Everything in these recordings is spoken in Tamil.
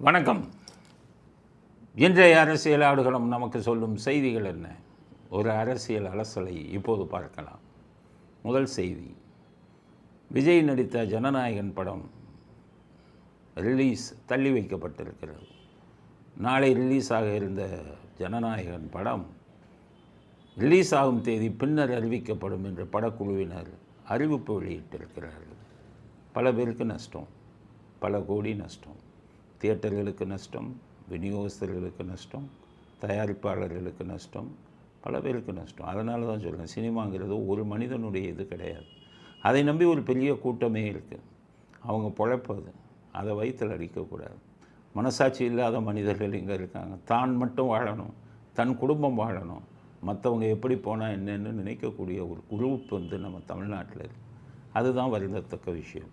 வணக்கம். இன்றைய அரசியல் ஆடுகளம் நமக்கு சொல்லும் செய்திகள் என்ன? ஒரு அரசியல் அலசலை இப்போது பார்க்கலாம். முதல் செய்தி. விஜய் நடித்த ஜனநாயகன் படம் ரிலீஸ் தள்ளி வைக்கப்பட்டிருக்கிறது. நாளை ரிலீஸ் ஆக இருந்த ஜனநாயகன் படம் ரிலீஸ் ஆகும் தேதி பின்னர் அறிவிக்கப்படும் என்று படக்குழுவினர் அறிவிப்பு வெளியிட்டிருக்கிறார்கள். பல பேருக்கு நஷ்டம் பல கோடி நஷ்டம். தியேட்டர்களுக்கு நஷ்டம் விநியோகஸ்தர்களுக்கு நஷ்டம் தயாரிப்பாளர்களுக்கு நஷ்டம் பல பேருக்கு நஷ்டம். அதனால தான் சொல்கிறேன் சினிமாங்கிறது ஒரு மனிதனுடைய இது கிடையாது. அதை நம்பி ஒரு பெரிய கூட்டமே இருக்குது அவங்க பிழைப்பது அதை வயிற்றில் அடிக்கக்கூடாது. மனசாட்சி இல்லாத மனிதர்கள் இங்கே இருக்காங்க. தான் மட்டும் வாழணும் தன் குடும்பம் வாழணும். மற்றவங்க எப்படி போனால் என்னென்னு நினைக்கக்கூடிய ஒரு குரூப் வந்து நம்ம தமிழ்நாட்டில் இருக்குது அதுதான் வருந்தத்தக்க விஷயம்.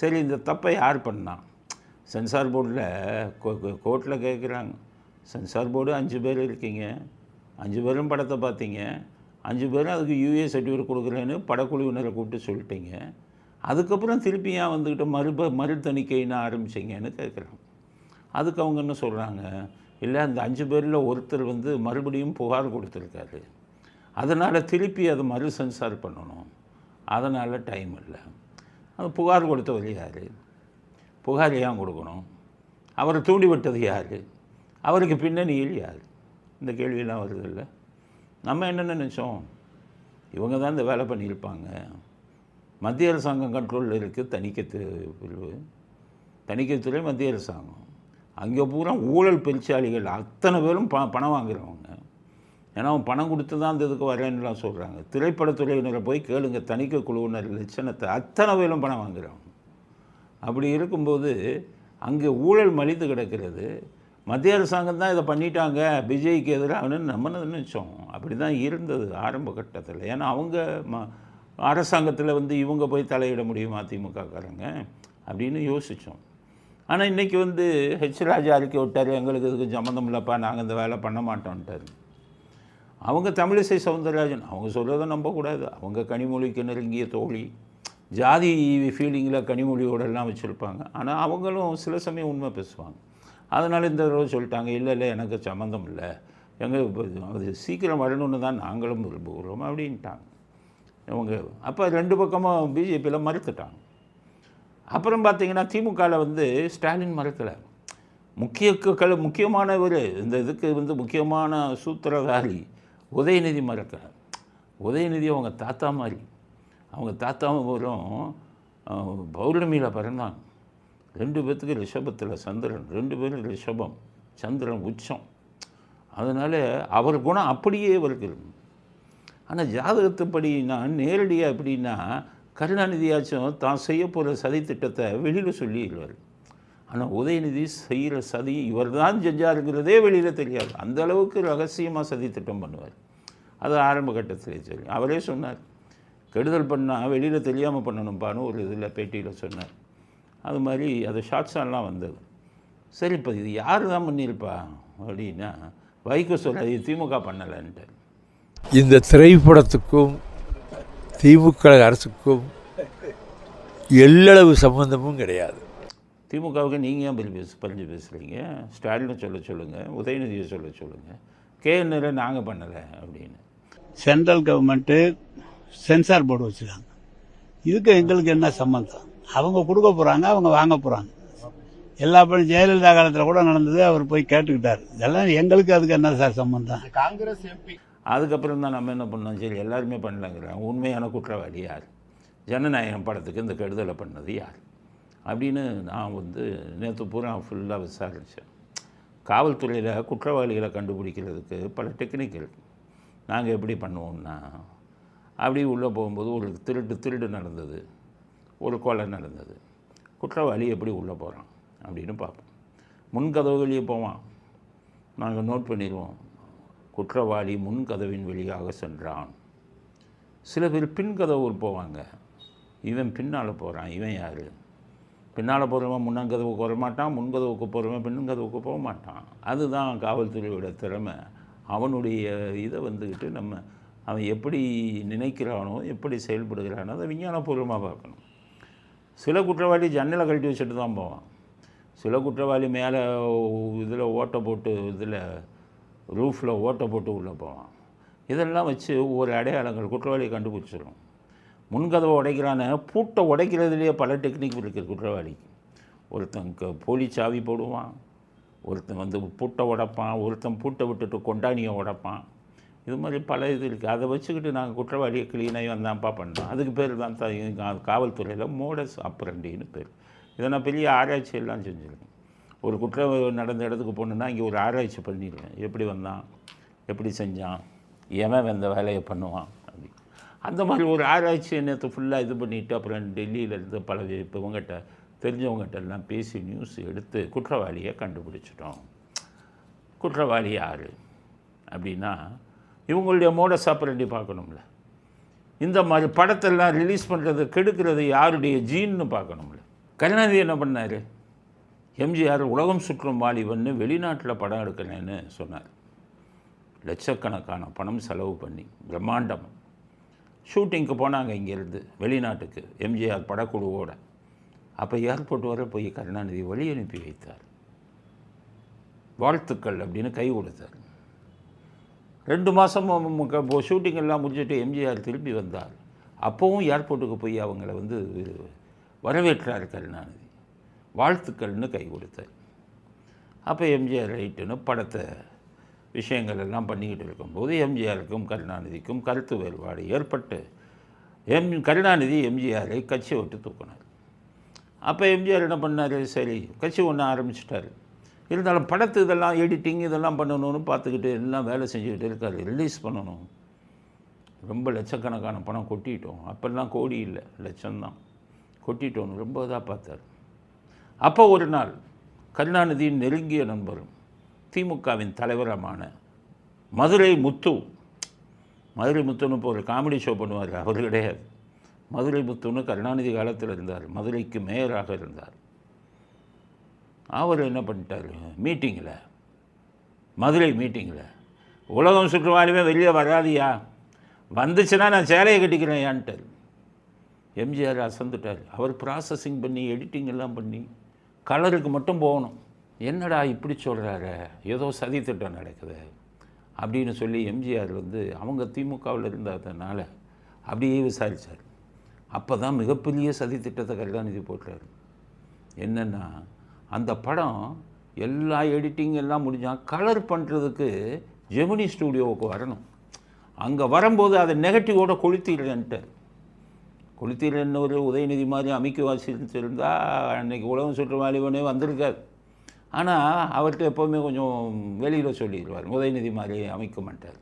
சரி இந்த தப்பை யார் பண்ணா? சென்சார் போர்டில் கோர்ட்டில் கேட்குறாங்க. சென்சார் போர்டு அஞ்சு பேர் இருக்கீங்க. அஞ்சு பேரும் படத்தை பார்த்தீங்க. அஞ்சு பேரும் அதுக்கு யூஏ சர்டிஃபிகேட் கொடுக்குறேன்னு படக்குழுவினரை கூப்பிட்டு சொல்லிட்டீங்க. அதுக்கப்புறம் திருப்பி ஏன் வந்துக்கிட்டு மறுப மறு தணிக்கைன்னு ஆரம்பிச்சிங்கன்னு கேட்குறாங்க. அதுக்கு அவங்க என்ன சொல்கிறாங்க இல்லை அந்த அஞ்சு பேரில் ஒருத்தர் வந்து மறுபடியும் புகார் கொடுத்துருக்காரு. அதனால் திருப்பி அதை மறு சென்சார் பண்ணணும். அதனால் டைம் இல்லை. அது புகார் கொடுத்தவர் யார்? புகார் ஏன் கொடுக்கணும். அவரை தூண்டி விட்டது யார்? அவருக்கு பின்னணியில் யார்? இந்த கேள்வியெல்லாம் வருது இல்லை நம்ம என்ன நினச்சோம்? இவங்க தான் இந்த வேலை பண்ணியிருப்பாங்க. மத்திய அரசாங்கம் கண்ட்ரோலில் இருக்குது தணிக்கை பிரிவு. தணிக்கைத்துறை மத்திய அரசாங்கம். அங்கே பூரா ஊழல் பெருச்சாளிகள் அத்தனை பேரும் ப பணம் வாங்குறவங்க. ஏன்னா அவன் பணம் கொடுத்து தான் அந்த இதுக்கு வரேன்னுலாம் சொல்கிறாங்க திரைப்படத்துறையினரை போய் கேளுங்க தணிக்கை குழுவினர் லட்சணத்தை. அத்தனை பேரும் பணம் வாங்குறவங்க. அப்படி இருக்கும்போது அங்கே ஊழல் மலிந்து கிடக்கிறது. மத்திய அரசாங்கம் தான் இதை பண்ணிட்டாங்க. விஜய்க்கு எதிராக நம்ம நினச்சோம். அப்படி தான் இருந்தது ஆரம்ப கட்டத்தில். ஏன்னா அவங்க ம அரசாங்கத்தில் வந்து இவங்க போய் தலையிட முடியுமா திமுகக்காரங்க? அப்படின்னு யோசித்தோம் ஆனால் இன்றைக்கி வந்து ஹெச் ராஜா அறிக்கை விட்டார். எங்களுக்கு இதுக்கு சம்மந்தம் இல்லைப்பா நாங்கள் இந்த வேலை பண்ண மாட்டோன்ட்டார் அவங்க தமிழிசை சவுந்தரராஜன் அவங்க சொல்கிறத நம்பக்கூடாது. அவங்க கனிமொழிக்கு நெருங்கிய தோழி. ஜாதி ஃபீலிங்கில் கனிமொழியோடெல்லாம் வச்சுருப்பாங்க. ஆனால் அவங்களும் சில சமயம் உண்மை பேசுவாங்க. அதனால் இந்த தடவை சொல்லிட்டாங்க இல்லை இல்லை எனக்கு சம்மந்தம் இல்லை. எங்கள் அது சீக்கிரம் வரணும்னு தான் நாங்களும் விரும்புகிறோம் அப்படின்ட்டாங்க. இவங்க அப்போ ரெண்டு பக்கமும் பிஜேபியில் மறுத்துட்டாங்க. அப்புறம் பார்த்தீங்கன்னா திமுகவில் வந்து ஸ்டாலின் மறுக்கலை. முக்கிய கல முக்கியமானவர் இந்த இதுக்கு வந்து முக்கியமான சூத்திரதாரி உதயநிதி மறக்கலை. உதயநிதி அவங்க தாத்தா மாதிரி. அவங்க தாத்தாவும் வரும் பௌர்ணமியில் பிறந்தாங்க. ரெண்டு பேர்த்துக்கு ரிஷபத்தில் சந்திரன் ரெண்டு பேரும் ரிஷபம் சந்திரன் உச்சம். அதனால் அவர் குணம் அப்படியே இவருக்கு இருக்கும். ஆனால் ஜாதகத்துப்படினா நேரடியாக எப்படின்னா கருணாநிதியாச்சும் தான் செய்ய போகிற சதி திட்டத்தை வெளியில் சொல்லிடுவார். ஆனால் உதயநிதி செய்கிற சதி இவர் தான் செஞ்சாருங்கிறதே வெளியில் தெரியாது. அந்த அளவுக்கு ரகசியமாக சதி திட்டம் பண்ணுவார். அது ஆரம்ப கட்டத்தில் சரி அவரே சொன்னார் கெடுதல் பண்ணால் வெளியில் தெரியாமல் பண்ணணும்ப்பான்னு ஒரு இதில் பேட்டியில் சொன்னார். அது மாதிரி அது ஷார்ட்ஸாலாம் வந்தது. சரி இப்போ இது யார் தான் பண்ணியிருப்பா அப்படின்னா வைகோ சொல்ல இது திமுக பண்ணலைன்ட்டு. இந்த திரைப்படத்துக்கும் திமுக அரசுக்கும் எல்லளவு சம்பந்தமும் கிடையாது. திமுகவுக்கு நீங்கள் ஏன் பரி பேசு பறிஞ்சு பேசுகிறீங்க ஸ்டாலினை சொல்ல சொல்லுங்கள் உதயநிதியை சொல்ல சொல்லுங்கள் கேஎன்ஆரை நாங்கள் பண்ணலை அப்படின்னு. சென்ட்ரல் கவர்மெண்ட்டு சென்சார் போர்டு வச்சுருக்காங்க. இதுக்கு எங்களுக்கு என்ன சம்மந்தம் அவங்க கொடுக்க போகிறாங்க அவங்க வாங்க போகிறாங்க எல்லா பணம் ஜெயலலிதா காலத்தில் கூட நடந்தது அவர் போய் கேட்டுக்கிட்டார். இதெல்லாம் எங்களுக்கு அதுக்கு என்ன சார் சம்மந்தம் காங்கிரஸ் எம்பி. அதுக்கப்புறம் தான் நம்ம என்ன பண்ணோம்? சரி எல்லாருமே பண்ணலங்கிறாங்க உண்மையான குற்றவாளி யார்? ஜனநாயகம் படத்துக்கு இந்த கெடுதலை பண்ணது யார்? அப்படின்னு நான் வந்து நேற்று பூரா ஃபுல்லாக விசாரித்தேன் காவல்துறையில் குற்றவாளிகளை கண்டுபிடிக்கிறதுக்கு பல டெக்னிக் இருக்குது நாங்கள் எப்படி பண்ணுவோம்னா அப்படி உள்ளே போகும்போது ஒரு திருட்டு திருடு நடந்தது. ஒரு கொலை நடந்தது. குற்றவாளி எப்படி உள்ளே போகிறான் அப்படின்னு பார்ப்போம். முன்கதவு வெளியே போவான். நாங்கள் நோட் பண்ணிடுவோம். குற்றவாளி முன்கதவின் வழியாக சென்றான். சில பேர் பின்கதவுக்கு போவாங்க. இவன் பின்னால் போகிறான். இவன் யார்? பின்னால் போகிறவன் முன்னங்கதவுக்கு வர மாட்டான் முன்கதவுக்கு போகிறவன் பின்கதவுக்கு போக மாட்டான் அதுதான் காவல்துறையோட திறமை. அவனுடைய இதை வந்துக்கிட்டு நம்ம அவன் எப்படி நினைக்கிறானோ எப்படி செயல்படுகிறானோ அதை விஞ்ஞானபூர்வமாக பார்க்கணும். சில குற்றவாளி ஜன்னலை கழட்டி வச்சுட்டு தான் போவான். சில குற்றவாளி மேலே இதில் ஓட்டை போட்டு இதில் ரூஃபில் ஓட்டை போட்டு உள்ளே போவான். இதெல்லாம் வச்சு ஒவ்வொரு அடையாளங்கள் குற்றவாளியை கண்டுபிடிச்சிடும் முன்கதவை உடைக்கிறான பூட்டை உடைக்கிறதுலேயே பல டெக்னிக் இருக்குது குற்றவாளிக்கு ஒருத்தன் க- போலி சாவி போடுவான் ஒருத்தன் வந்து பூட்டை உடைப்பான் ஒருத்தன் பூட்டை விட்டுட்டு கொண்டாணியை உடைப்பான். இது மாதிரி பல இது இருக்குது அதை வச்சுக்கிட்டு நாங்கள் குற்றவாளியை கிளீனாக வந்தான்ப்பா பண்ணோம். அதுக்கு பேர் தான் த- காவல்துறையில் மோடஸ் அப்ரண்டின்னு பேர். இதை நான் பெரிய ஆராய்ச்சி எல்லாம் செஞ்சுருக்கேன். ஒரு குற்றம் நடந்த இடத்துக்கு போகணுன்னா இங்கே ஒரு ஆராய்ச்சி பண்ணிடுவேன். எப்படி வந்தான்? எப்படி செஞ்சான்? எவன் வந்த வேலையை பண்ணுவான்? அப்படி. அந்த மாதிரி ஒரு ஆராய்ச்சி நேற்று ஃபுல்லாக இது பண்ணிவிட்டு அப்புறம் டெல்லியிலேருந்து பல இப்போ இவங்ககிட்ட தெரிஞ்சவங்ககிட்ட எல்லாம் பேசி நியூஸ் எடுத்து குற்றவாளியை கண்டுபிடிச்சிட்டோம். குற்றவாளி யார்? அப்படின்னா இவங்களுடைய மோடஸ் ஆப்பரண்டி பார்க்கணும்ல. இந்த மாதிரி படத்தெல்லாம் ரிலீஸ் பண்ணுறது கெடுக்கிறது யாருடைய ஜீன்னு பார்க்கணும்ல. கருணாநிதி என்ன பண்ணார்? எம்ஜிஆர் உலகம் சுற்றும் வாலிபன்னு வெளிநாட்டில் படம் எடுக்கிறேன்னு சொன்னார். லட்சக்கணக்கான பணம் செலவு பண்ணி பிரம்மாண்டம். ஷூட்டிங்க்கு போனாங்க இங்கேருந்து வெளிநாட்டுக்கு எம்ஜிஆர் படக்குழுவோட. அப்போ ஏர்போர்ட் வர போய் கருணாநிதி வழி அனுப்பி வைத்தார். வாழ்த்துக்கள் அப்படின்னு கை கொடுத்தார். ரெண்டு மாதம் ஷூட்டிங் எல்லாம் முடிச்சுட்டு எம்ஜிஆர் திரும்பி வந்தார். அப்போவும் ஏர்போர்ட்டுக்கு போய் அவங்கள வந்து வரவேற்றார் கருணாநிதி வாழ்த்துக்கள்னு கை கொடுத்தார் அப்போ எம்ஜிஆர் ரைட்டுன்னு படத்தை விஷயங்கள் எல்லாம் பண்ணிக்கிட்டு இருக்கும்போது எம்ஜிஆருக்கும் கருணாநிதிக்கும் கருத்து வேறுபாடு ஏற்பட்டு எம் கருணாநிதி எம்ஜிஆரை கட்சி விட்டு தூக்கினார். அப்போ எம்ஜிஆர் என்ன பண்ணார்? சரி கட்சி ஒன்று ஆரம்பிச்சிட்டாரு. இருந்தாலும் படத்து இதெல்லாம் எடிட்டிங் இதெல்லாம் பண்ணணும்னு பார்த்துக்கிட்டு எல்லாம் வேலை செஞ்சுக்கிட்டு இருக்காரு. ரிலீஸ் பண்ணணும். ரொம்ப லட்சக்கணக்கான பணம் கொட்டிட்டோம். அப்போல்லாம் கோடி இல்லை. லட்சம்தான். கொட்டிட்டோன்னு ரொம்ப இதாக பார்த்தார். அப்போ ஒரு நாள் கருணாநிதியின் நெருங்கிய நண்பரும் திமுகவின் தலைவரமான மதுரை முத்து மதுரை முத்துன்னு இப்போ ஒரு காமெடி ஷோ பண்ணுவார். அவர் கிடையாது. மதுரை முத்துன்னு கருணாநிதி காலத்தில் இருந்தார். மதுரைக்கு மேயராக இருந்தார். அவர் என்ன பண்ணிட்டார்? மீட்டிங்கில் மதுரை மீட்டிங்கில் உலகம் சுற்றுவாலுமே வெளியே வராதியா? வந்துச்சுன்னா நான் சேலையை கட்டிக்கிறேன் ஏன்ட்டார். எம்ஜிஆர் அசந்துட்டார். அவர் ப்ராசஸிங் பண்ணி எடிட்டிங் எல்லாம் பண்ணி கலருக்கு மட்டும் போகணும். என்னடா இப்படி சொல்கிறாரு ஏதோ சதி திட்டம் நடக்குது அப்படின்னு சொல்லி எம்ஜிஆர் வந்து அவங்க திமுகவில் இருந்ததுனால அப்படியே விசாரித்தார் அப்போ தான் மிகப்பெரிய சதி திட்டத்தை கருணாநிதி போட்டார். என்னென்னா அந்த படம் எல்லா எடிட்டிங் எல்லாம் முடிஞ்சால் கலர் பண்ணுறதுக்கு ஜெமினி ஸ்டூடியோவுக்கு வரணும். அங்கே வரும்போது அதை நெகட்டிவோட கொளுத்திடுறேன்ட்டு. கொளுத்திடுறேன்னு ஒரு உதயநிதி மாதிரி அமைக்க வாசிச்சிருந்தால் அன்னைக்கு உலகம் சுற்று வாலிபனே வந்திருக்காது ஆனால் அவர்கிட்ட எப்போவுமே கொஞ்சம் வெளியில் சொல்லிடுவார். உதயநிதி மாதிரி அமைக்க மாட்டார்.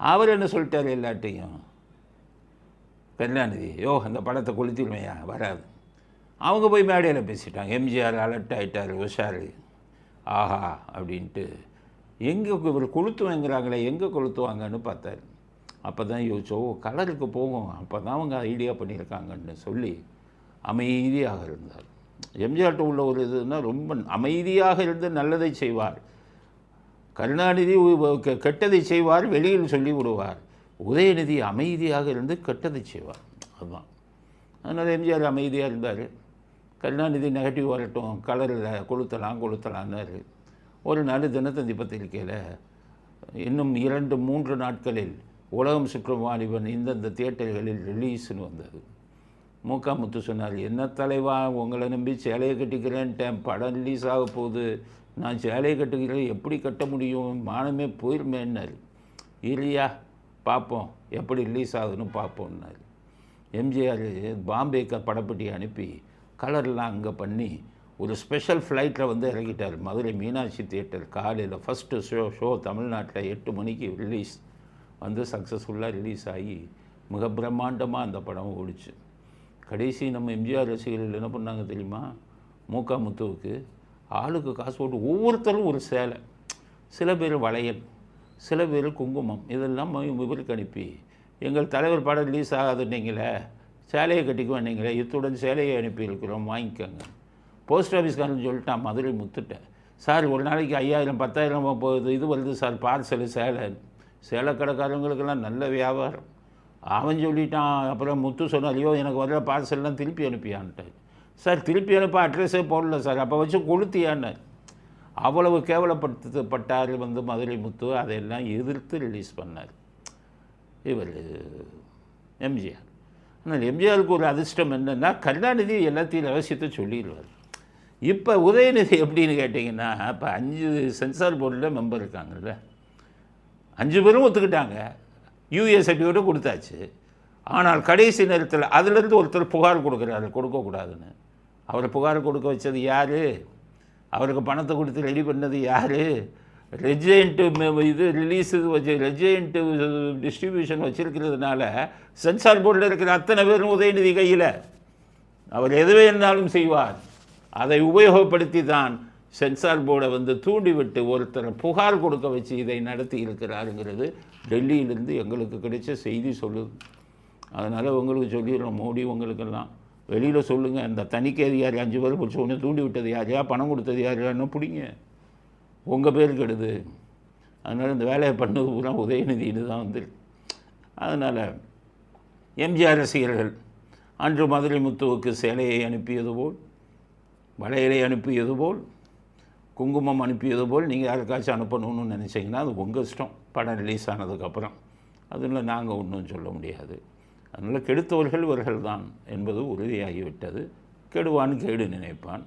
அவர் என்ன சொல்லிட்டார் எல்லாட்டையும் கருணாநிதி யோ அந்த படத்தை கொளுத்திடுமையா வராது. அவங்க போய் மேடையில் பேசிட்டாங்க. எம்ஜிஆர் அலர்ட் ஆகிட்டார் உஷாரு. ஆஹா அப்படின்ட்டு. எங்கே இவர் கொளுத்துவேங்கிறாங்களே எங்கே கொளுத்துவாங்கன்னு பார்த்தாரு. அப்போ தான் யோசிச்சோ கலருக்கு போகும். அப்போ தான் அவங்க ஐடியா பண்ணியிருக்காங்கன்னு சொல்லி அமைதியாக இருந்தார். எம்ஜிஆர்ட்ட உள்ள ஒரு இதுன்னா ரொம்ப அமைதியாக இருந்து நல்லதை செய்வார். கருணாநிதி கெட்டதை செய்வார் வெளியில் சொல்லி விடுவார். உதயநிதி அமைதியாக இருந்து கெட்டதை செய்வார். அதுதான். அதனால் எம்ஜிஆர் அமைதியாக இருந்தார். கருணாநிதி நெகட்டிவ் வரட்டும் கலரில் கொளுத்தலாம் கொளுத்தலான்னாரு ஒரு நாள் தினத்தந்தி பத்திரிக்கையில் இன்னும் இரண்டு மூன்று நாட்களில் உலகம் சுற்றும் வாலிபன் இந்தந்த தியேட்டர்களில் ரிலீஸ்னு வந்தது. மூக்கா முத்து சொன்னார் என்ன தலைவா உங்களை நம்பி சேலையை கட்டிக்கிறேன்ட்டேன் படம் ரிலீஸ் ஆக போகுது. நான் சேலையை கட்டுக்கிறேன் எப்படி கட்ட முடியும்? மானமே போயிருமேன்னாரு. இல்லையா பார்ப்போம் எப்படி ரிலீஸ் ஆகுதுன்னு பார்ப்போம்னாரு எம்ஜிஆர் பாம்பே க படப்பட்டி அனுப்பி கலர்லாம் அங்கே பண்ணி ஒரு ஸ்பெஷல் ஃப்ளைட்டில் வந்து இறங்கிட்டார் மதுரை மீனாட்சி தியேட்டர் காலையில் ஃபஸ்ட்டு ஷோ ஷோ தமிழ்நாட்டில் எட்டு மணிக்கு ரிலீஸ் வந்து சக்ஸஸ்ஃபுல்லாக ரிலீஸ் ஆகி மிக பிரம்மாண்டமாக அந்த படம் ஓடிச்சு. கடைசி நம்ம எம்ஜிஆர் ரசிகர்கள் என்ன பண்ணாங்க தெரியுமா? மூக்கா முத்துவுக்கு ஆளுக்கு காசு போட்டு ஒவ்வொருத்தரும் ஒரு சேலை சில பேர் வளையல் சில பேர் குங்குமம் இதெல்லாம் ம- இவருக்கு அனுப்பி எங்கள் தலைவர் படம் ரிலீஸ் ஆகாதுன்னீங்களே சேலையை கட்டிக்குவோம் நீங்களே. இத்துடன் சேலையை அனுப்பியிருக்கிறோம் வாங்கிக்கோங்க. போஸ்ட் ஆஃபீஸ்காரன் சொல்லிட்டான் மதுரை முத்துட்டேன். சார் ஒரு நாளைக்கு ஐயாயிரம் பத்தாயிரம் போகுது. இது வருது சார் பார்சலு சேலை. சேலை கடைக்காரங்களுக்கெல்லாம் நல்ல வியாபாரம். அவன் சொல்லிட்டான் அப்புறம் முத்து சொன்னார் ஐயோ எனக்கு வர்ற பார்சல்லாம் திருப்பி அனுப்பியான்ட்டார். சார் திருப்பி அனுப்ப அட்ரஸே போடல சார். அப்போ வச்சு கொளுத்தியான்னு. அவ்வளவு கேவலப்படுத்தப்பட்டார் வந்து மதுரை முத்து. அதையெல்லாம் எதிர்த்து ரிலீஸ் பண்ணார். இவர் எம்ஜிஆர். ஆனால் எம்ஜிஆருக்கு ஒரு அதிர்ஷ்டம் என்னென்னா கருணாநிதி எல்லாத்தையும் ரகசியத்தை சொல்லிடுவார். இப்போ உதயநிதி எப்படின்னு கேட்டிங்கன்னா இப்போ அஞ்சு சென்சார் போர்டில் மெம்பர் இருக்காங்கல்ல. அஞ்சு பேரும் ஒத்துக்கிட்டாங்க. யூஏ சர்டிஃபிகேட்டும் கொடுத்தாச்சு. ஆனால் கடைசி நேரத்தில் அதிலிருந்து ஒருத்தர் புகார் கொடுக்குறாரு கொடுக்கக்கூடாதுன்னு. அவரை புகார் கொடுக்க வச்சது யார்? அவருக்கு பணத்தை கொடுத்து ரெடி பண்ணது யார்? ரெஜென்ட்டு இது ரிலீஸ் இது வச்சு ரெஜென்ட்டு டிஸ்ட்ரிபியூஷன் வச்சுருக்கிறதுனால சென்சார் போர்டில் இருக்கிற அத்தனை பேரும் உதயநிதி கையில். அவர் எது வேணாலும் செய்வார். அதை உபயோகப்படுத்தி தான் சென்சார் போர்டை வந்து தூண்டிவிட்டு ஒருத்தரை புகார் கொடுக்க வச்சு இதை நடத்தி இருக்கிறாருங்கிறது டெல்லியிலிருந்து எங்களுக்கு கிடைச்ச செய்தி சொல்லுது அதனால் உங்களுக்கு சொல்லிடுறோம் மோடி உங்களுக்கெல்லாம். வெளியில் சொல்லுங்கள் அந்த தணிக்கை அதிகாரி அஞ்சு பேர் பிடிச்ச ஒன்று தூண்டி விட்டது யாரையா பணம் கொடுத்தது யாரையான்னு பிடிங்க. உங்கள் பேர் கெடுது. அதனால் இந்த வேலையை பண்ணது பூரா உதயநிதினு தான் வந்துருக்கு அதனால் எம்ஜிஆர் ரசிகர்கள் அன்று மதுரை முத்துவுக்கு சேலையை அனுப்பியது போல் வளையலை அனுப்பியது போல் குங்குமம் அனுப்பியது போல் நீங்கள் யாருக்காச்சும் அனுப்பணும்னு நினச்சிங்கன்னா அது உங்கள் இஷ்டம். படம் ரிலீஸ் ஆனதுக்கப்புறம் அதில் நாங்கள் ஒன்றும் சொல்ல முடியாது. அதனால் கெடுத்தவர்கள் இவர்கள் தான் என்பது உறுதியாகிவிட்டது. கெடுவான் கேடு நினைப்பான்.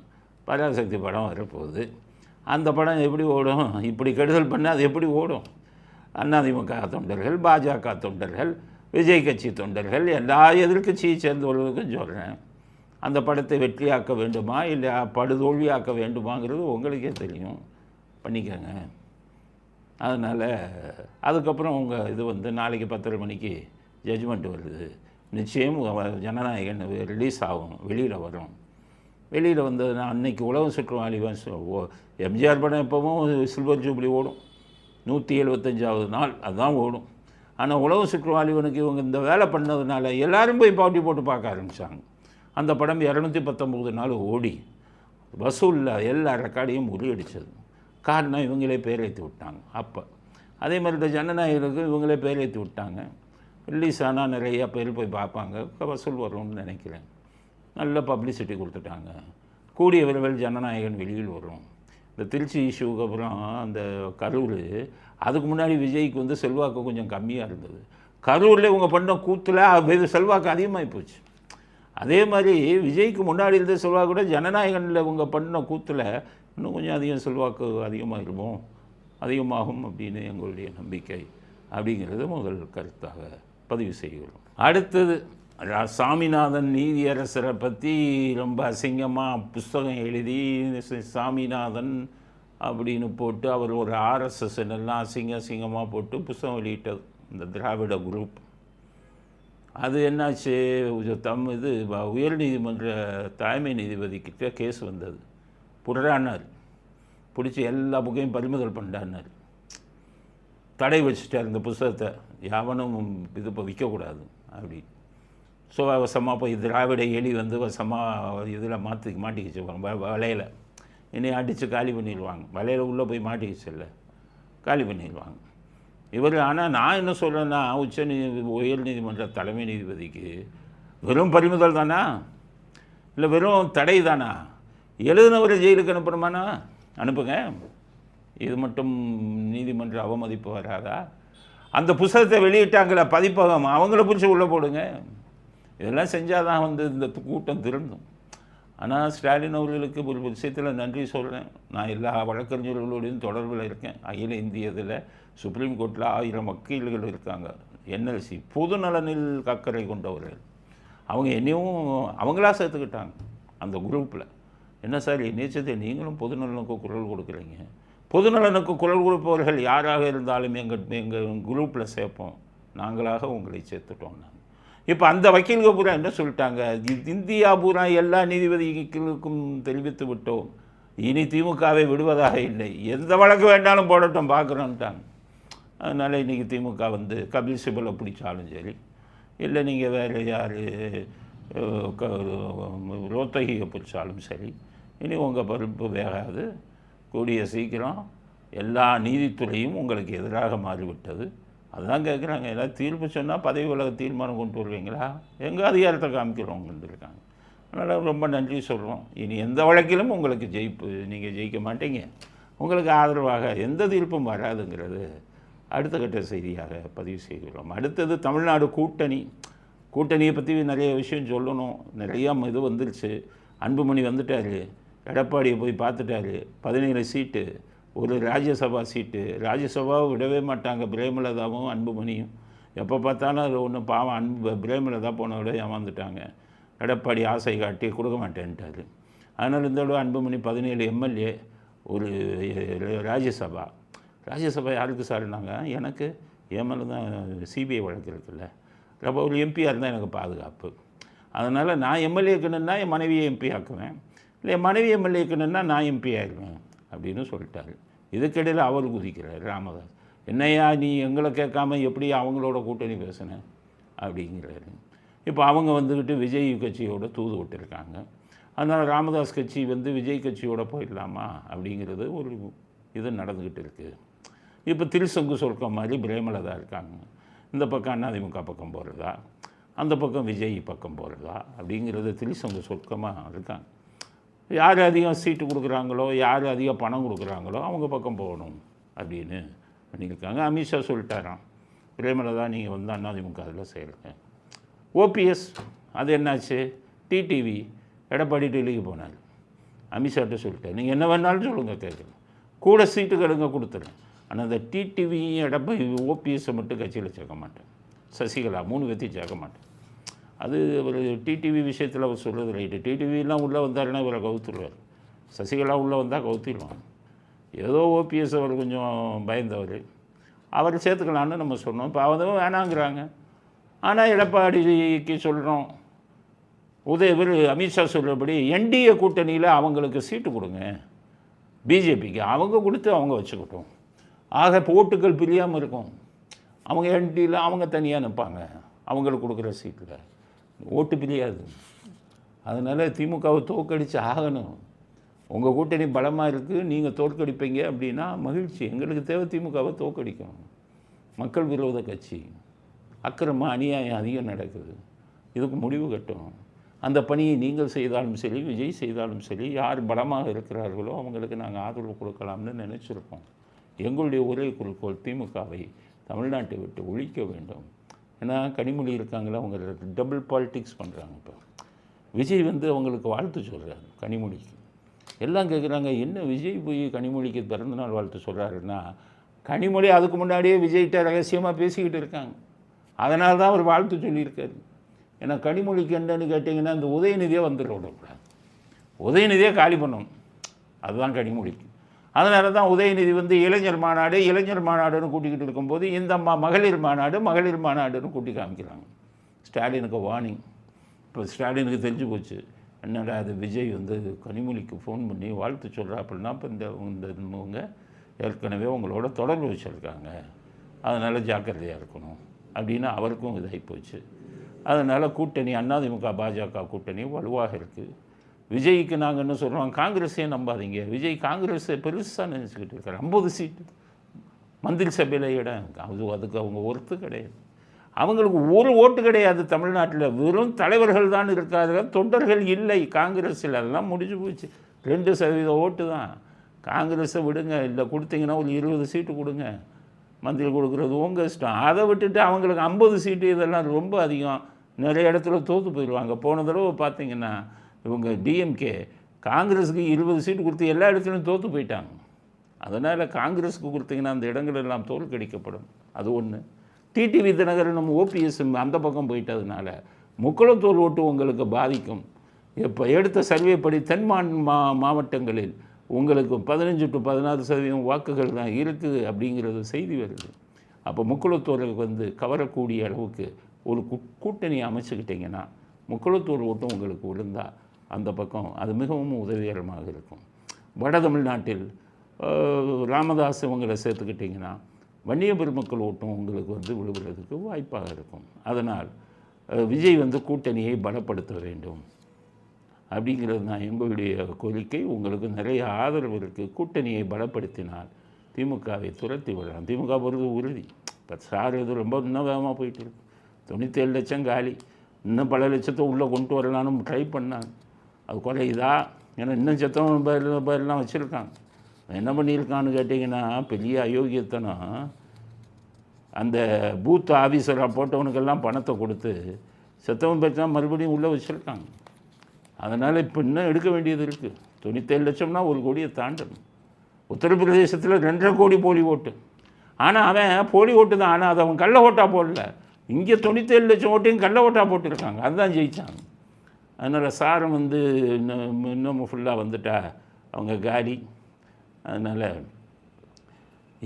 பராசக்தி படம் வரப்போகுது. அந்த படம் எப்படி ஓடும்? இப்படி கெடுதல் பண்ணால் அது எப்படி ஓடும்? அதிமுக தொண்டர்கள் பாஜக தொண்டர்கள் விஜய் கட்சி தொண்டர்கள் எல்லா எதிர்கட்சியை சேர்ந்தவர்களுக்கும் சொல்கிறேன் அந்த படத்தை வெற்றியாக்க வேண்டுமா? இல்லை படுதோல்வியாக்க வேண்டுமாங்கிறது உங்களுக்கே தெரியும். பண்ணிக்கோங்க. அதனால் அதுக்கப்புறம் உங்கள் இது வந்து நாளைக்கு பத்தரை மணிக்கு ஜட்ஜ்மெண்ட் வருது. நிச்சயம் ஜனநாயகன் ரிலீஸ் ஆகும். வெளியில் வரும். வெளியில் வந்ததுன்னா அன்னைக்கு உலகம் சுற்றுவாளிவன் எம்ஜிஆர் படம் எப்போவும் சில்வர் ஜூப்ளி ஓடும். நூற்றி எழுபத்தஞ்சாவது நாள் அதுதான் ஓடும். ஆனால் உலகம் சுற்றுவாளிவனுக்கு இவங்க இந்த வேலை பண்ணதுனால எல்லோரும் போய் பாட்டி போட்டு பார்க்க ஆரம்பித்தாங்க அந்த படம் இரநூத்தி பத்தொம்போது நாள் ஓடி. வசூலில் எல்லா ரெக்கார்டையும் முறியடிச்சது. காரணம் இவங்களே பேரேற்றி விட்டாங்க அப்போ. அதே மாதிரி இந்த ஜனநாயகருக்கு இவங்களே பேரேற்றி விட்டாங்க. ரிலீஸ் ஆனால் நிறையா பேர் போய் பார்ப்பாங்க. வசூல் வரும்னு நினைக்கிறேன். நல்ல பப்ளிசிட்டி கொடுத்துட்டாங்க. கூடிய விரைவில் ஜனநாயகன் வெளியில் வரும். இந்த திருச்சி இஷ்யூக்கு அப்புறம் அந்த கரூர் அதுக்கு முன்னாடி விஜய்க்கு வந்து செல்வாக்கு கொஞ்சம் கம்மியாக இருந்தது. கரூரில் இவங்க பண்ண கூத்தில் அது செல்வாக்கு அதிகமாகி போச்சு. அதே மாதிரி விஜய்க்கு முன்னாடி இருந்த செல்வாக்கு கூட ஜனநாயகனில் இவங்க பண்ண கூத்தில் இன்னும் கொஞ்சம் அதிகம் செல்வாக்கு அதிகமாகிருமோ அதிகமாகும் அப்படின்னு எங்களுடைய நம்பிக்கை. அப்படிங்கிறது முதல் கருத்தாக பதிவு செய்கிறோம். அடுத்தது சாமிநாதன் நீதியரசரை பற்றி ரொம்ப அசிங்கமாக புஸ்தகம் எழுதி சாமிநாதன் அப்படின்னு போட்டு அவர் ஒரு ஆர்எஸ்எஸ் எல்லாம் அசிங்க அசிங்கமாக போட்டு புஸ்தகம் வெளியிட்டது இந்த திராவிட குரூப். அது என்னாச்சு? தம் இது உயர் உயர்நீதிமன்ற தலைமை நீதிபதிக்கிட்ட கேஸ் வந்தது. புடரானார் பிடிச்சி எல்லா புக்கையும் பறிமுதல் பண்ணிட்டான்னார் தடை வச்சுட்டார் இந்த புஸ்தகத்தை. யாவனும் இது இப்போ விற்கக்கூடாது அப்படின்னு. ஸோ வசமாக போய் திராவிட எலி வந்து வசமாக இதில் மாற்றி மாட்டிக்கிச்சு. வ- வலையில். இனி அடித்து காலி பண்ணிடுவாங்க. வலையில் உள்ளே போய் மாட்டிக்கிச்சு இல்லை. காலி பண்ணிடுவாங்க. இவர் ஆனால் நான் என்ன சொல்கிறேன்னா உச்ச நீதி உயர் நீதிமன்ற தலைமை நீதிபதிக்கு வெறும் பறிமுதல் தானா? இல்லை வெறும் தடை தானா? எழுதினவரை ஜெயிலுக்கு அனுப்பணுமானா? அனுப்புங்க. இது மட்டும் நீதிமன்ற அவமதிப்பு வராதா? அந்த புஸ்தகத்தை வெளியிட்டாங்களே பதிப்பகம். அவங்கள பிடிச்சி உள்ளே போடுங்க. இதெல்லாம் செஞ்சால் தான் வந்து இந்த கூட்டம் திருந்தும். ஆனால் ஸ்டாலின் அவர்களுக்கு ஒரு விஷயத்தில் நன்றி சொல்கிறேன் நான் எல்லா வழக்கறிஞர்களோடையும் தொடர்பில் இருக்கேன். அகில இந்திய இதில் சுப்ரீம் கோர்ட்டில் ஆயிரம் வக்கீல்கள் இருக்காங்க. என்எல்சி பொது நலனில் அக்கறை கொண்டவர்கள். அவங்க என்னையும் அவங்களா சேர்த்துக்கிட்டாங்க அந்த குரூப்பில் என்ன சார் நேச்சத்தை நீங்களும் பொது நலனுக்கு குரல் கொடுக்குறீங்க. பொது நலனுக்கு குரல் கொடுப்பவர்கள் யாராக இருந்தாலும் எங்கள் எங்கள் குரூப்பில் சேர்ப்போம். நாங்களாக உங்களை சேர்த்துட்டோம் நாங்கள் இப்போ அந்த வக்கீல்கள் பூரா என்ன சொல்லிட்டாங்க? இந்தியா பூரா எல்லா நீதிபதிகளுக்கும் தெரிவித்து விட்டோம். இனி திமுகவை விடுவதாக இல்லை. எந்த வழக்கு வேண்டாலும் போடட்டும் பார்க்குறோன்ட்டாங்க அதனால் இன்றைக்கி திமுக வந்து கபில் சிபலை பிடிச்சாலும் சரி இல்லை நீங்கள் வேறு யார் ரோத்தகியை பிடிச்சாலும் சரி இனி உங்கள் பருப்பு வேகாது. கூடிய சீக்கிரம் எல்லா நீதித்துறையும் உங்களுக்கு எதிராக மாறிவிட்டது. அதுதான் கேட்குறாங்க. ஏதாவது தீர்ப்பு சொன்னால் பதவி உலக தீர்மானம் கொண்டு வருவீங்களா? எங்கள் அதிகாரத்தை காமிக்கிறவங்க இருக்காங்க. அதனால் ரொம்ப நன்றி சொல்கிறோம் இனி எந்த வழக்கிலும் உங்களுக்கு ஜெயிப்பு நீங்கள் ஜெயிக்க மாட்டீங்க. உங்களுக்கு ஆதரவாக எந்த தீர்ப்பும் வராதுங்கிறது அடுத்த கட்ட செய்தியாக பதிவு செய்துள்ளோம் அடுத்தது தமிழ்நாடு கூட்டணி. கூட்டணியை பற்றி நிறைய விஷயம் சொல்லணும். நிறையா இது வந்துருச்சு. அன்புமணி வந்துட்டார். எடப்பாடியை போய் பார்த்துட்டாரு. பதினேழு சீட்டு. ஒரு ராஜ்யசபா சீட்டு. ராஜ்யசபாவை விடவே மாட்டாங்க. பிரேமலதாவும் அன்புமணியும். எப்போ பார்த்தாலும் அது ஒன்று பாவம் அன்பு பிரேமலதா போன விட ஏமாந்துட்டாங்க. எடப்பாடி ஆசை காட்டி கொடுக்க மாட்டேன்ட்டார். அதனால் இந்த தடவை அன்புமணி பதினேழு எம்எல்ஏ ஒரு ராஜ்யசபா. ராஜ்யசபா யாருக்கு சார்னாங்க எனக்கு என் மேலே தான் சிபிஐ வழக்கு இருக்குல்ல அப்போ ஒரு எம்பியாக இருந்தால் எனக்கு பாதுகாப்பு. அதனால் நான் எம்எல்ஏ இருக்கணுன்னா என் மனைவியை எம்பி ஆக்குவேன். இல்லை என் மனைவி எம்எல்ஏ இருக்கணுன்னா நான் எம்பி ஆயிடுவேன் அப்படின்னு சொல்லிட்டாரு. இதுக்கிடையில் அவர் குதிக்கிறார் ராமதாஸ். என்னையா நீ எங்களை கேட்காம எப்படி அவங்களோட கூட்டணி பேசுன? அப்படிங்கிறாரு. இப்போ அவங்க வந்துக்கிட்டு விஜய் கட்சியோட தூது விட்டுருக்காங்க அதனால் ராமதாஸ் கட்சி வந்து விஜய் கட்சியோட போயிடலாமா? அப்படிங்கிறது ஒரு இது நடந்துக்கிட்டு இருக்குது இப்போ திருசங்கு சொல்கிற மாதிரி பிரேமலதா இருக்காங்க. இந்த பக்கம் அதிமுக பக்கம் போகிறதா அந்த பக்கம் விஜய் பக்கம் போகிறதா அப்படிங்கிறது திருசங்கு சொர்க்கமாக இருக்காங்க. யார் அதிகம் சீட்டு கொடுக்குறாங்களோ யார் அதிகம் பணம் கொடுக்குறாங்களோ அவங்க பக்கம் போகணும் அப்படின்னு பண்ணியிருக்காங்க. அமித்ஷா சொல்லிட்டாராம் பிரேமலதா நீங்கள் வந்து அதிமுக அதில் சேருங்க ஓபிஎஸ் அது என்னாச்சு? டிடிவி எடப்பாடி டெல்லிக்கு போனார். அமித்ஷாட்ட சொல்லிட்டார். நீங்கள் என்ன வேணாலும் சொல்லுங்கள் கேட்குறேன். கூட சீட்டு கடுங்க கொடுத்துறேன். ஆனால் அந்த டிடிவியும் எடப்பாடி ஓபிஎஸ்ஸை மட்டும் கட்சியில் சேர்க்க மாட்டேன். சசிகலா மூணு பேர்த்தையும் சேர்க்க மாட்டேன். அது ஒரு டிடிவி விஷயத்தில் அவர் சொல்கிறது ரைட்டு டிடிவிலாம் உள்ளே வந்தாருன்னா இவரை கவுத்துருவார். சசிகலா உள்ளே வந்தால் கவுத்திடுவாங்க. ஏதோ ஓபிஎஸ் அவர் கொஞ்சம் பயந்தவர். அவர் சேர்த்துக்கலான்னு நம்ம சொன்னோம். இப்போ அவங்க வேணாங்கிறாங்க. ஆனால் எடப்பாடிக்கு சொல்கிறோம் உதய இவர் அமித்ஷா சொல்கிறபடி என்டிஏ கூட்டணியில் அவங்களுக்கு சீட்டு கொடுங்க. பிஜேபிக்கு அவங்க கொடுத்து அவங்க வச்சுக்கிட்டோம். ஆக போட்டுக்கள் பிரியாமல் இருக்கும். அவங்க என்டியில் அவங்க தனியாக நிற்பாங்க அவங்களுக்கு கொடுக்குற சீட்டில். ஓட்டு பிரியாது. அதனால் திமுகவை தோற்கடித்து ஆகணும். உங்கள் கூட்டணி பலமாக இருக்குது நீங்கள் தோற்கடிப்பீங்க அப்படின்னா மகிழ்ச்சி. எங்களுக்கு தேவை திமுகவை தோற்கடிக்கணும். மக்கள் விரோத கட்சி. அக்கிரமம் அநியாயம் அதிகம் நடக்குது. இதுக்கு முடிவு கட்டணும் அந்த பணியை நீங்கள் செய்தாலும் சரி விஜய் செய்தாலும் சரி யார் பலமாக இருக்கிறார்களோ அவங்களுக்கு நாங்கள் ஆதரவு கொடுக்கலாம்னு நினச்சிருக்கோம் எங்களுடைய ஒரே குறிக்கோள் திமுகவை தமிழ்நாட்டை விட்டு ஒழிக்க வேண்டும். ஏன்னா கனிமொழி இருக்காங்களா அவங்க டபுள் பாலிடிக்ஸ் பண்ணுறாங்க இப்போ. விஜய் வந்து அவங்களுக்கு வாழ்த்து சொல்கிறாரு கனிமொழிக்கு. எல்லாம் கேட்குறாங்க என்ன விஜய் போய் கனிமொழிக்கு பிறந்தநாள் வாழ்த்து சொல்கிறாருன்னா கனிமொழி அதுக்கு முன்னாடியே விஜய்கிட்ட ரகசியமாக பேசிக்கிட்டு இருக்காங்க. அதனால தான் அவர் வாழ்த்து சொல்லியிருக்காரு. ஏன்னா கனிமொழிக்கு என்னன்னு கேட்டிங்கன்னா இந்த உதயநிதியாக வந்துட விடக்கூடாது உதயநிதியை காலி பண்ணணும் அதுதான் கனிமொழிக்கு. அதனால தான் உதயநிதி வந்து இளைஞர் மாநாடு இளைஞர் மாநாடுன்னு கூட்டிக்கிட்டு இருக்கும்போது இந்த மா மகளிர் மாநாடு மகளிர் மாநாடுன்னு கூட்டி காமிக்கிறாங்க. ஸ்டாலினுக்கு வார்னிங் இப்போ ஸ்டாலினுக்கு தெரிஞ்சு போச்சு. என்னடா அது விஜய் வந்து கனிமொழிக்கு ஃபோன் பண்ணி வாழ்த்து சொல்கிறா அப்படின்னா இப்போ இந்த இந்த இவங்க ஏற்கனவே உங்களோட தொடர்பு வச்சுருக்காங்க. அதனால் ஜாக்கிரதையாக இருக்கணும். அப்படின்னு அவருக்கும் இதாகி போச்சு. அதனால் கூட்டணி அதிமுக பாஜக கூட்டணி வலுவாக இருக்குது விஜய்க்கு நாங்கள் என்ன சொல்கிறோம் காங்கிரஸே நம்பாதீங்க. விஜய் காங்கிரஸை பெருசாக நினச்சிக்கிட்டு இருக்காரு. ஐம்பது சீட்டு. மந்திரி சபையில் இடம் அது அதுக்கு அவங்க ஒருத்து கிடையாது. அவங்களுக்கு ஒரு ஓட்டு கிடையாது தமிழ்நாட்டில். வெறும் தலைவர்கள் தான் இருக்காது தொண்டர்கள் இல்லை. காங்கிரஸில் அதெல்லாம் முடிஞ்சு போச்சு. ரெண்டு சதவீத ஓட்டு தான். காங்கிரஸை விடுங்க. இல்லை கொடுத்தீங்கன்னா ஒரு இருபது சீட்டு கொடுங்க. மந்திரி கொடுக்குறது உங்கள் இஷ்டம். அதை விட்டுட்டு அவங்களுக்கு ஐம்பது சீட்டு இதெல்லாம் ரொம்ப அதிகம். நிறைய இடத்துல தோற்று போயிடுவாங்க. போன தடவை பார்த்தீங்கன்னா இவங்க டிஎம்கே காங்கிரஸுக்கு இருபது சீட்டு கொடுத்து எல்லா இடத்துலையும் தோற்று போயிட்டாங்க. அதனால் காங்கிரஸுக்கு கொடுத்தீங்கன்னா அந்த இடங்கள் எல்லாம் தோற்கடிக்கப்படும் அது ஒன்று டிடிவி தினகரன் நம்ம ஓபிஎஸ் அந்த பக்கம் போயிட்டதுனால முக்குளத்தோல் ஓட்டு உங்களுக்கு பாதிக்கும். இப்போ எடுத்த சர்வே படி மா மாவட்டங்களில் உங்களுக்கு பதினஞ்சு டு பதினாறு சதவீதம் வாக்குகள் தான் இருக்குது அப்படிங்கிறது செய்தி வருது. அப்போ முக்குளத்தூருக்கு வந்து கவரக்கூடிய அளவுக்கு ஒரு கூட்டணி அமைச்சுக்கிட்டிங்கன்னா முக்குளத்தூர் ஓட்டும் உங்களுக்கு விழுந்தால் அந்த பக்கம். அது மிகவும் உதவிகரமாக இருக்கும். வட தமிழ்நாட்டில் ராமதாஸ் இவங்களை சேர்த்துக்கிட்டிங்கன்னா வன்னிய பெருமக்கள் ஓட்டம் உங்களுக்கு வந்து விழுகிறதுக்கு வாய்ப்பாக இருக்கும். அதனால் விஜய் வந்து கூட்டணியை பலப்படுத்த வேண்டும். அப்படிங்கிறது தான் எங்களுடைய கோரிக்கை. உங்களுக்கு நிறைய ஆதரவு இருக்குது கூட்டணியை பலப்படுத்தினால் திமுகவை துரத்தி விடலாம். திமுக போகிறது உறுதி. இப்போ சார் இது ரொம்ப இன்னும் வேகமாக போயிட்டு இருக்கு. தொண்ணூற்றேழு லட்சம் காலி. இன்னும் பல லட்சத்தை உள்ளே கொண்டு வரலான்னு ட்ரை பண்ணாங்க. அது குறையுதா ஏன்னா இன்னும் சத்தம் பேர் வச்சுருக்கான். வச்சுருக்காங்க என்ன பண்ணியிருக்கான்னு கேட்டிங்கன்னா பெரிய அயோக்கியத்தனம். அந்த பூத் ஆஃபீஸராக போட்டவனுக்கெல்லாம் பணத்தை கொடுத்து செத்தவன் பேச்சா மறுபடியும் உள்ளே வச்சுருக்காங்க. அதனால் இப்போ இன்னும் எடுக்க வேண்டியது இருக்குது தொண்ணூத்தேழு லட்சம்னா ஒரு கோடியை தாண்டணும். உத்தரப்பிரதேசத்தில் ரெண்டரை கோடி போலி ஓட்டு. ஆனால் அவன் போலி ஓட்டு தான். ஆனால் அதை அவன் கள்ள ஓட்டாக போடல. இங்கே தொண்ணூத்தேழு லட்சம் ஓட்டையும் கள்ள ஓட்டாக போட்டிருக்காங்க. அதுதான் ஜெயித்தாங்க அதனால் சாரம் வந்து இன்னும் இன்னும் ஃபுல்லாக வந்துட்டா அவங்க காலி. அதனால்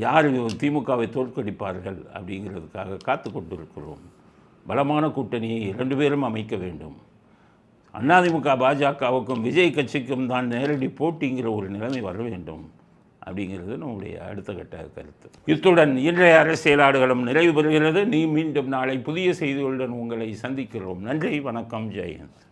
யார் திமுகவை தோற்கடிப்பார்கள் அப்படிங்கிறதுக்காக காத்து கொண்டிருக்கிறோம். பலமான கூட்டணியை இரண்டு பேரும் அமைக்க வேண்டும். அதிமுக பாஜகவுக்கும் விஜய் கட்சிக்கும் தான் நேரடி போட்டிங்கிற ஒரு நிலைமை வர வேண்டும் அப்படிங்கிறது நம்முடைய அடுத்த கட்ட கருத்து. இத்துடன் இன்றைய அரசியலாடுகளும் நிறைவு பெறுகிறது. நீ மீண்டும் நாளை புதிய செய்திகளுடன் உங்களை சந்திக்கிறோம். நன்றி வணக்கம் ஜெயந்த்